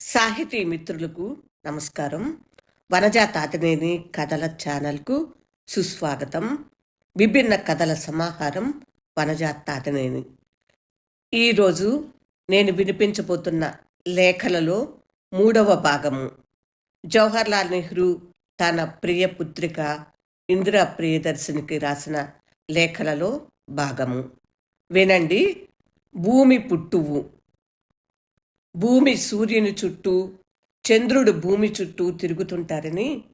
సాహితీ మిత్రులకు నమస్కారం. వనజాతాతనేని కథల ఛానల్కు సుస్వాగతం. విభిన్న కథల సమాహారం వనజాతాతనేని ఈరోజు నేను వినిపించబోతున్న లేఖలలో మూడవ భాగము. జవహర్లాల్ నెహ్రూ తన ప్రియ పుత్రిక ఇందిరా ప్రియదర్శినికి రాసిన లేఖలలో భాగము. వినండి. భూమి పుట్టువు. భూమి సూర్యుని చుట్టూ చంద్రుడు భూమి చుట్టూ తిరుగుతుంటారని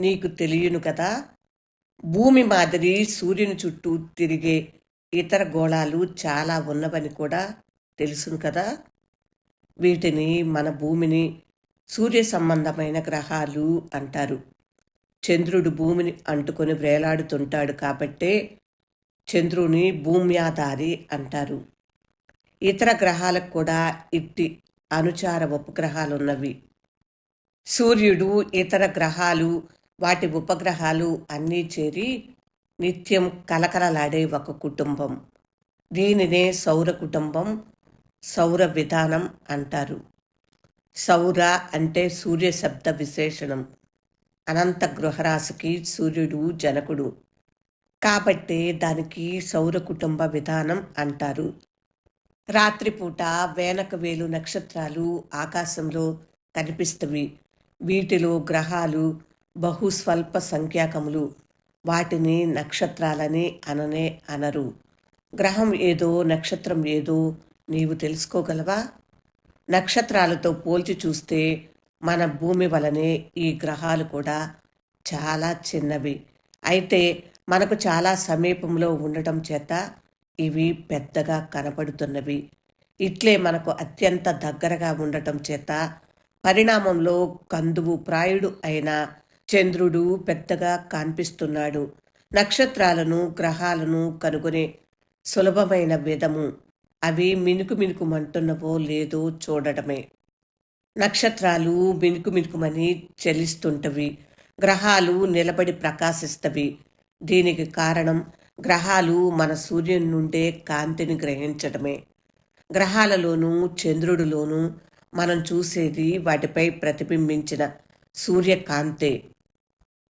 నీకు తెలియను కదా. భూమి మాదిరి సూర్యుని చుట్టూ తిరిగే ఇతర గోళాలు చాలా ఉన్నవని కూడా తెలుసును కదా. వీటిని మన భూమిని సూర్య సంబంధమైన గ్రహాలు అంటారు. చంద్రుడు భూమిని అంటుకొని వేలాడుతుంటాడు కాబట్టే చంద్రుని భూమ్యాధారి అంటారు. ఇతర గ్రహాలకు కూడా ఇట్టి అనుచార ఉపగ్రహాలున్నవి. సూర్యుడు ఇతర గ్రహాలు వాటి ఉపగ్రహాలు అన్నీ చేరి నిత్యం కలకలలాడే ఒక కుటుంబం. దీనినే సౌర కుటుంబం సౌర విధానం అంటారు. సౌర అంటే సూర్య శబ్ద విశేషణం. అనంత గృహరాశికి సూర్యుడు జనకుడు. కాబట్టే దానికి సౌర కుటుంబ విధానం అంటారు. రాత్రిపూట వేనక వేలు నక్షత్రాలు ఆకాశంలో కనిపిస్తవి వీటిలో గ్రహాలు బహు స్వల్ప సంఖ్యాకములు. వాటిని నక్షత్రాలని అననే అనరు. గ్రహం ఏదో నక్షత్రం ఏదో నీవు తెలుసుకోగలవా? నక్షత్రాలతో పోల్చి చూస్తే మన భూమి వలనే ఈ గ్రహాలు కూడా చాలా చిన్నవి. అయితే మనకు చాలా సమీపంలో ఉండటం చేత ఇవి పెద్దగా కనపడుతున్నవి. ఇట్లే మనకు అత్యంత దగ్గరగా ఉండటం చేత పరిణామంలో కందువు ప్రాయుడు అయిన చంద్రుడు పెద్దగా కనిపిస్తున్నాడు. నక్షత్రాలను గ్రహాలను కనుగొనే సులభమైన విధము. అవి మినుకు మినుకుమంటున్నవో లేదో చూడటమే. నక్షత్రాలు మినుకు మినుకుమని చెలిస్తుంటవి. గ్రహాలు నిలబడి ప్రకాశిస్తవి. దీనికి కారణం గ్రహాలు మన సూర్యుని నుండే కాంతిని గ్రహించడమే గ్రహాలలోనూ చంద్రుడిలోనూ మనం చూసేది వాటిపై ప్రతిబింబించిన సూర్యకాంతే.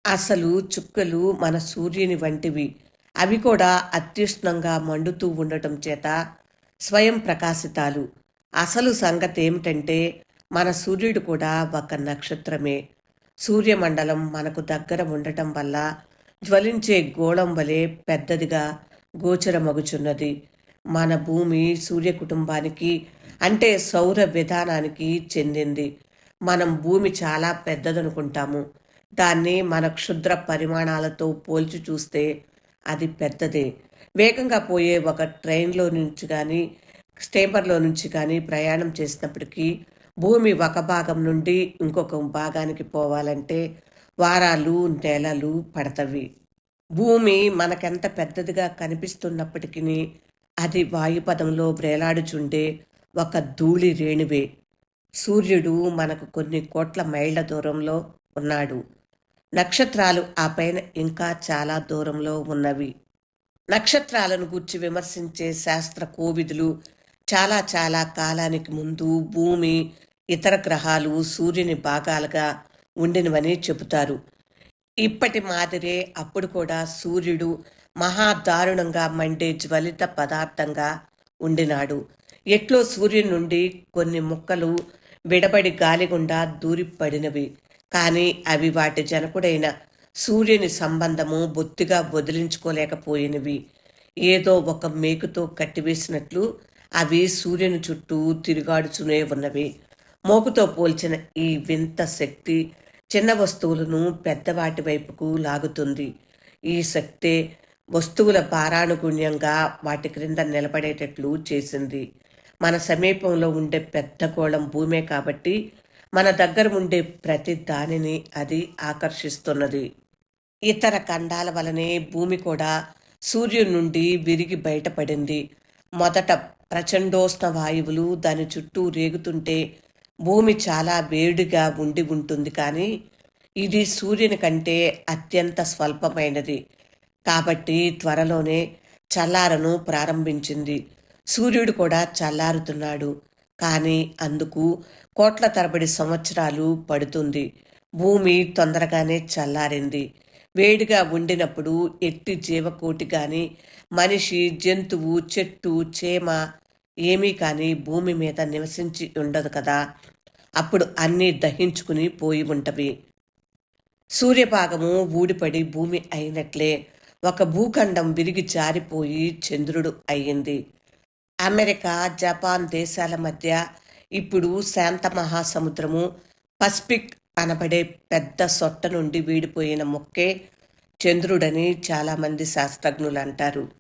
అసలు చుక్కలు మన సూర్యుని వంటివి. అవి కూడా అత్యుష్ణంగా మండుతూ ఉండటం చేత స్వయం ప్రకాశితాలు. అసలు సంగతి ఏమిటంటే మన సూర్యుడు కూడా ఒక నక్షత్రమే. సూర్యమండలం మనకు దగ్గర ఉండటం వల్ల జ్వలించే గోళం వలె పెద్దదిగా గోచరమగుచున్నది. మన భూమి సూర్య కుటుంబానికి అంటే సౌర విధానానికి చెందింది. మనం భూమి చాలా పెద్దదనుకుంటాము. దాన్ని మన క్షుద్ర పరిమాణాలతో పోల్చి చూస్తే అది పెద్దదే. వేగంగా పోయే ఒక ట్రైన్లో నుంచి కానీ స్టేపర్లో నుంచి కానీ ప్రయాణం చేసినప్పటికీ భూమి ఒక భాగం నుండి ఇంకొక భాగానికి పోవాలంటే వారాలు నెలలు పడతవి. భూమి మనకెంత పెద్దదిగా కనిపిస్తున్నప్పటికీ అది వాయుపదంలో వ్రేలాడుచుండే ఒక ధూళి రేణువే. సూర్యుడు మనకు కొన్ని కోట్ల మైళ్ళ దూరంలో ఉన్నాడు. నక్షత్రాలు ఆ పైన ఇంకా చాలా దూరంలో ఉన్నవి. నక్షత్రాలను గూర్చి విమర్శించే శాస్త్ర కోవిదులు చాలా చాలా కాలానికి ముందు భూమి ఇతర గ్రహాలు సూర్యుని భాగాలుగా ఉండినవని చెబుతారు. ఇప్పటి మాదిరే అప్పుడు కూడా సూర్యుడు మహాదారుణంగా మండే జ్వలిత పదార్థంగా ఉండినాడు. ఎట్లో సూర్యుని నుండి కొన్ని ముక్కలు విడబడి గాలిగుండా దూరిపడినవి. కానీ అవి వాటి జనకుడైన సూర్యుని సంబంధము బొత్తిగా వదిలించుకోలేకపోయినవి. ఏదో ఒక మేకుతో కట్టివేసినట్లు అవి సూర్యుని చుట్టూ తిరుగాడుచునే ఉన్నవి. మోకుతో పోల్చిన ఈ వింత శక్తి చిన్న వస్తువులను పెద్దవాటి వైపుకు లాగుతుంది. ఈ శక్తే వస్తువుల పారానుగుణ్యంగా వాటి క్రింద నిలబడేటట్లు చేసింది. మన సమీపంలో ఉండే పెద్ద గోళం భూమే కాబట్టి మన దగ్గర ఉండే ప్రతి దానిని అది ఆకర్షిస్తున్నది. ఇతర ఖండాల వలనే భూమి కూడా సూర్యుడి నుండి విరిగి బయటపడింది. మొదట ప్రచండోష్ణ వాయువులు దాని చుట్టూ రేగుతుంటే భూమి చాలా వేడిగా ఉండి ఉంటుంది కానీ ఇది సూర్యుని కంటే అత్యంత స్వల్పమైనది. కాబట్టి త్వరలోనే చల్లారను ప్రారంభించింది. సూర్యుడు కూడా చల్లారుతున్నాడు. కానీ అందుకు కోట్ల తరబడి సంవత్సరాలు పడుతుంది. భూమి తొందరగానే చల్లారింది. వేడిగా ఉండినప్పుడు ఎట్టి జీవకోటి కానీ మనిషి జంతువు చెట్టు చేమ ఏమీ కానీ భూమి మీద నివసించి ఉండదు కదా. అప్పుడు అన్నీ దహించుకుని పోయి ఉంటవి. సూర్యభాగము ఊడిపడి భూమి అయినట్లే. ఒక భూఖండం విరిగి జారిపోయి చంద్రుడు అయ్యింది. అమెరికా జపాన్ దేశాల మధ్య ఇప్పుడు శాంత మహాసముద్రము పసిఫిక్ అనబడే పెద్ద సొట్ట నుండి వీడిపోయిన మొక్కే చంద్రుడని చాలామంది శాస్త్రజ్ఞులు అంటారు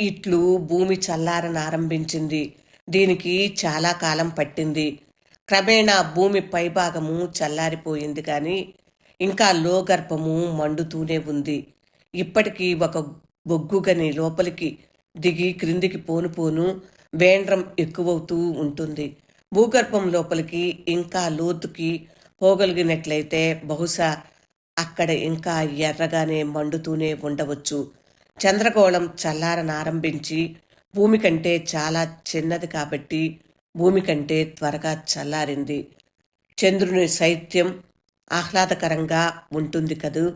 ఇట్లు భూమి చల్లారనారంభించింది దీనికి చాలా కాలం పట్టింది. క్రమేణా భూమి పైభాగము చల్లారిపోయింది కానీ ఇంకా లోగర్భము మండుతూనే ఉంది. ఇప్పటికీ ఒక బొగ్గుగని లోపలికి దిగి క్రిందికి పోను పోను వేండ్రం ఎక్కువవుతూ ఉంటుంది. భూగర్భం లోపలికి ఇంకా లోతుకి పోగలిగినట్లయితే బహుశా అక్కడ ఇంకా ఎర్రగానే మండుతూనే ఉండవచ్చు. చంద్రగోళం చల్లారనారంభించి భూమి కంటే చాలా చిన్నది కాబట్టి భూమి కంటే త్వరగా చల్లారింది. చంద్రుని శైత్యం ఆహ్లాదకరంగా ఉంటుంది కదూ?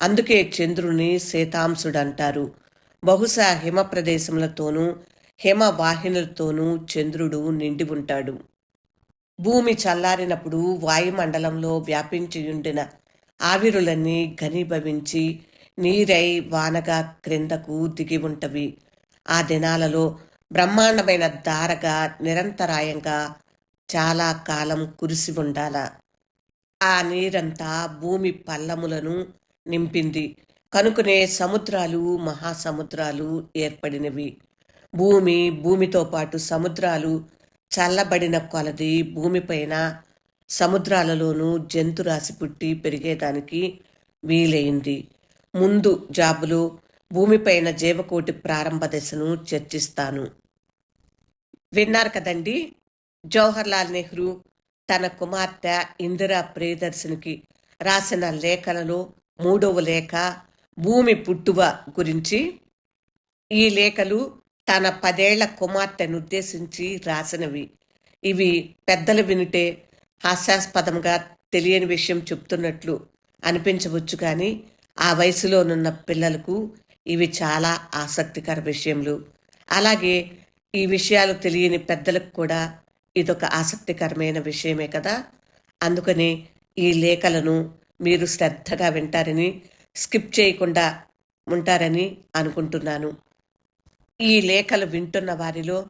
అందుకే చంద్రుని శీతాంశుడంటారు బహుశా హిమ ప్రదేశములతోనూ హిమ వాహినులతోనూ చంద్రుడు నిండి ఉంటాడు. భూమి చల్లారినప్పుడు వాయుమండలంలో వ్యాపించి ఉండిన ఆవిరులన్నీ ఘనీభవించి నీరై వానగా క్రిందకు దిగి ఉంటవి. ఆ దినాలలో బ్రహ్మాండమైన ధారగా నిరంతరాయంగా చాలా కాలం కురిసి ఉండాల. ఆ నీరంతా భూమి పల్లములను నింపింది. కనుకునే సముద్రాలు మహాసముద్రాలు ఏర్పడినవి. భూమి భూమితో పాటు సముద్రాలు చల్లబడిన కొలది భూమిపైన సముద్రాలలోనూ జంతురాశి పుట్టి పెరిగేదానికి వీలైంది. ముందు జాబులు భూమిపైన జీవకోటి ప్రారంభ దశను చర్చిస్తాను. విన్నారు కదండి? జవహర్లాల్ నెహ్రూ తన కుమార్తె ఇందిరా ప్రియదర్శినికి రాసిన లేఖలలో మూడవ లేఖ భూమి పుట్టువ గురించి ఈ లేఖలు తన పదేళ్ళ కుమార్తెను ఉద్దేశించి రాసినవి. ఇవి పెద్దలు వినిటే హాస్యాస్పదంగా తెలియని విషయం చెప్తున్నట్లు అనిపించవచ్చు కానీ ఆ వయసులోనున్న పిల్లలకు ఇవి చాలా ఆసక్తికర విషయములు. అలాగే ఈ విషయాలు తెలియని పెద్దలకు కూడా ఇదొక ఆసక్తికరమైన విషయమే కదా. అందుకని ఈ లేఖలను మీరు శ్రద్ధగా వింటారని స్కిప్ చేయకుండా ఉంటారని అనుకుంటున్నాను. ఈ లేఖలు వింటున్న వారిలో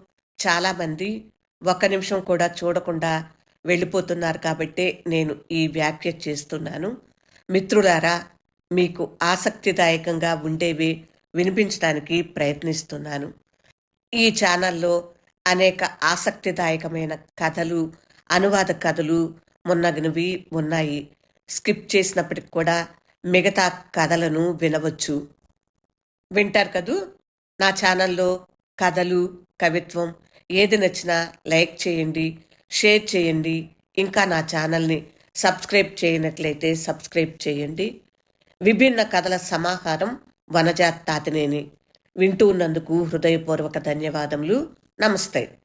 చాలామంది ఒక నిమిషం కూడా చూడకుండా వెళ్ళిపోతున్నారు కాబట్టే నేను ఈ వ్యాఖ్య చేస్తున్నాను. మిత్రులారా మీకు ఆసక్తిదాయకంగా ఉండేవి వినిపించడానికి ప్రయత్నిస్తున్నాను. ఈ ఛానల్లో అనేక ఆసక్తిదాయకమైన కథలు అనువాద కథలు మొన్నగినవి ఉన్నాయి. స్కిప్ చేసినప్పటికి కూడా మిగతా కథలను వినవచ్చు. వింటారు కదూ? నా ఛానల్లో కథలు కవిత్వం ఏది నచ్చినా లైక్ చేయండి షేర్ చేయండి. ఇంకా నా ఛానల్ని సబ్స్క్రైబ్ చేయనట్లయితే సబ్స్క్రైబ్ చేయండి. విభిన్న కథల సమాహారం వనజా తాతినేని వింటూ ఉన్నందుకు హృదయపూర్వక ధన్యవాదములు. నమస్తే.